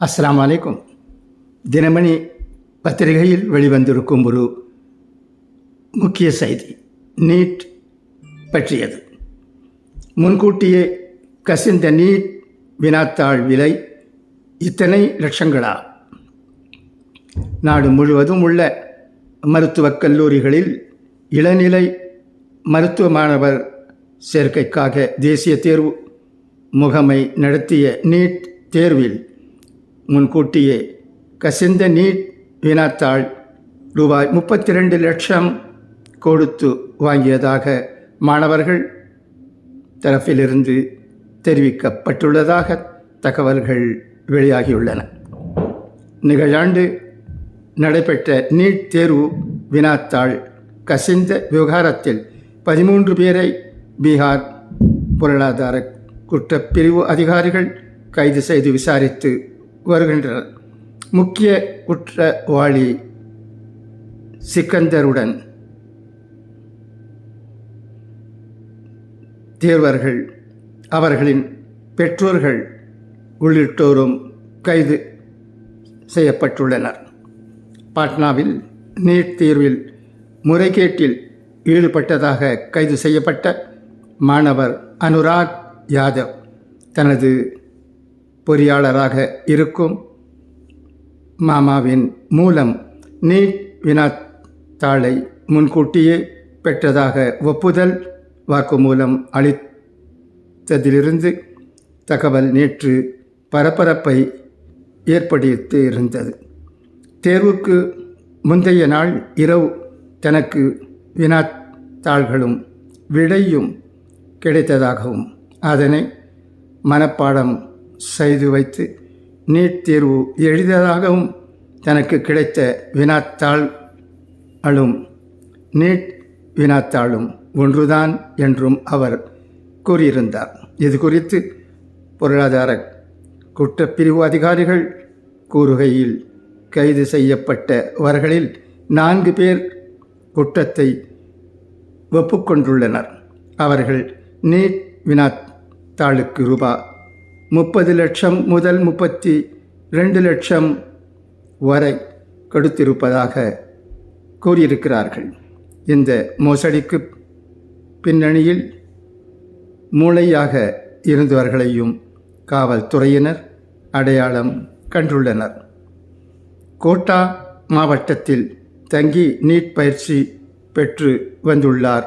அஸ்லாம் வலைக்கும் தினமணி பத்திரிகையில் வெளிவந்திருக்கும் ஒரு முக்கிய செய்தி நீட் பற்றியது. முன்கூட்டியே கசிந்த நீட் வினாத்தாள் விலை இத்தனை லட்சங்களா? நாடு முழுவதும் உள்ள மருத்துவக் கல்லூரிகளில் இளநிலை மருத்துவ மாணவர் சேர்க்கைக்காக தேசிய தேர்வு முகமை நடத்திய நீட் தேர்வில் முன்கூட்டியே கசிந்த நீட் வினாத்தாள் ரூபாய் முப்பத்தி ரெண்டு லட்சம் கொடுத்து வாங்கியதாக மாணவர்கள் தரப்பிலிருந்து தெரிவிக்கப்பட்டுள்ளதாக தகவல்கள் வெளியாகியுள்ளன. நிகழாண்டு நடைபெற்ற நீட் தேர்வு வினாத்தாள் கசிந்த விவகாரத்தில் பதிமூன்று பேரை பீகார் பொருளாதார குற்றப்பிரிவு அதிகாரிகள் கைது செய்து விசாரித்து வருகின்றனர். முக்கிய குற்றவாளி சிக்கந்தருடன் தேர்வர்கள் அவர்களின் பெற்றோர்கள் உள்ளிட்டோரும் கைது செய்யப்பட்டுள்ளனர். பாட்னாவில் நீட் தேர்வில் முறைகேட்டில் ஈடுபட்டதாக கைது செய்யப்பட்ட மாணவர் அனுராக் யாதவ் தனது பொறியாளராக இருக்கும் மாமாவின் மூலம் நீட் வினாத்தாளை முன்கூட்டியே பெற்றதாக ஒப்புதல் வாக்குமூலம் அளித்ததிலிருந்து தகவல் நேற்று பரபரப்பை ஏற்படுத்தி இருந்தது தேர்வுக்கு முந்தைய நாள் இரவு தனக்கு வினாத்தாள்களும் விடையும் கிடைத்ததாகவும் அதனை மனப்பாடம் செய்து வைத்து நீட் தேர்வு எழுதியதாகவும் தனக்கு கிடைத்த வினாத்தாள் அழும் நீட் வினாத்தாளும் ஒன்றுதான் என்றும் அவர் கூறியிருந்தார். இது குறித்து பொருளாதார குற்றப்பிரிவு அதிகாரிகள் கூறுகையில் கைது செய்யப்பட்டவர்களில் நான்கு பேர் குற்றத்தை ஒப்புக்கொண்டுள்ளனர். அவர்கள் நீட் வினாத்தாளுக்கு ரூபா முப்பது லட்சம் முதல் முப்பத்தி ரெண்டு லட்சம் வரை கொடுத்திருப்பதாக கூறியிருக்கிறார்கள். இந்த மோசடிக்கு பின்னணியில் மூளையாக இருந்தவர்களையும் காவல்துறையினர் அடையாளம் கண்டுள்ளனர். கோட்டா மாவட்டத்தில் தங்கி நீட் பயிற்சி பெற்று வந்துள்ளார்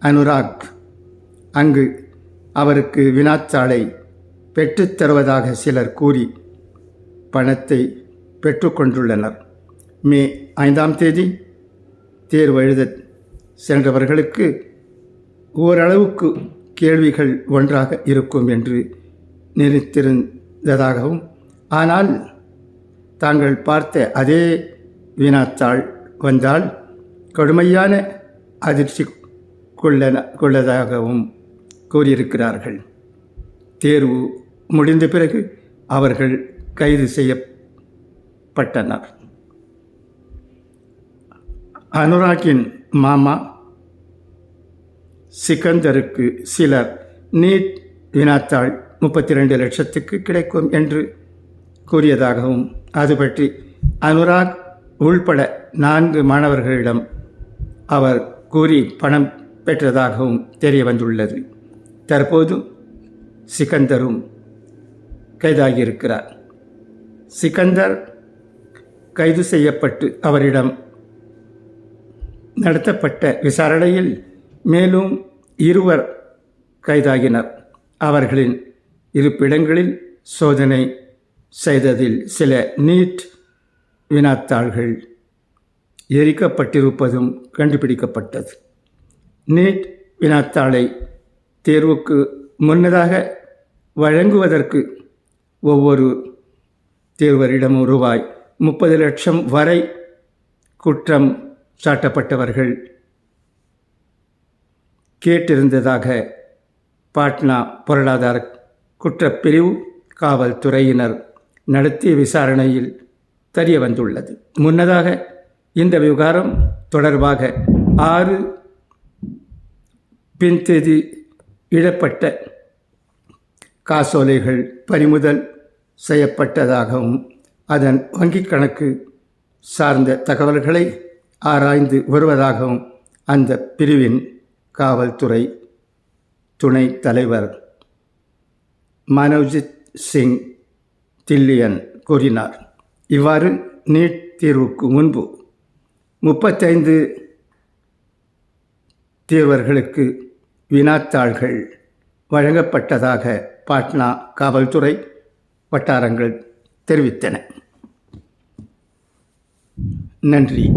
அனுராக். அங்கு அவருக்கு வினாத்தாளை பெற்றுத் தருவதாக சிலர் கூறி பணத்தை பெற்றுக்கொண்டுள்ளனர். மே ஐந்தாம் தேதி தேர்வு எழுத சென்றவர்களுக்கு ஓரளவுக்கு கேள்விகள் ஒன்றாக இருக்கும் என்று நினைத்திருந்ததாகவும் ஆனால் தாங்கள் பார்த்த அதே வினாத்தாள் வந்தால் கடுமையான அதிர்ச்சி கொள்ள கொள்ளதாகவும் கூறியிருக்கிறார்கள். தேர்வு முடிந்த பிறகு அவர்கள் கைது செய்யப்பட்டனர். அனுராகின் மாமா சிக்கந்தருக்கு சிலர் நீட் வினாத்தாள் முப்பத்தி ரெண்டு லட்சத்துக்கு கிடைக்கும் என்று கூறியதாகவும் அது பற்றி அனுராக் உள்பட நான்கு மாணவர்களிடம் அவர் கூறி பணம் பெற்றதாகவும் தெரிய வந்துள்ளது தற்போது சிக்கந்தரும் கைதாகியிருக்கிறார். சிக்கந்தர் கைது செய்யப்பட்டு அவரிடம் நடத்தப்பட்ட விசாரணையில் மேலும் இருவர் கைதாகினர். அவர்களின் இருப்பிடங்களில் சோதனை செய்ததில் சில நீட் வினாத்தாள்கள் எரிக்கப்பட்டிருப்பதும் கண்டுபிடிக்கப்பட்டது. நீட் வினாத்தாளை தேர்வுக்கு முன்னதாக வழங்குவதற்கு ஒவ்வொரு தேர்வரிடம் ரூபாய் முப்பது லட்சம் வரை குற்றம் சாட்டப்பட்டவர்கள். கேட்டிருந்ததாக பாட்னா பொருளாதார குற்றப்பிரிவு காவல்துறையினர் நடத்திய விசாரணையில் தெரிய வந்துள்ளது முன்னதாக இந்த விவகாரம் தொடர்பாக ஆறு பின்தேதி இழப்பட்ட காசோலைகள் பறிமுதல் செய்யப்பட்டதாகவும் அதன் வங்கிக் கணக்கு சார்ந்த தகவல்களை ஆராய்ந்து வருவதாகவும் அந்த பிரிவின் காவல்துறை துணைத் தலைவர் மனோஜித் சிங் தில்லியன் கூறினார். இவ்வாறு நீட் தீர்வுக்கு முன்பு முப்பத்தைந்து தீர்வர்களுக்கு வினாத்தாள்கள் வழங்கப்பட்டதாக பாட்னா காவல்துறை வட்டாரங்கள் தெரிவித்தன. நன்றி.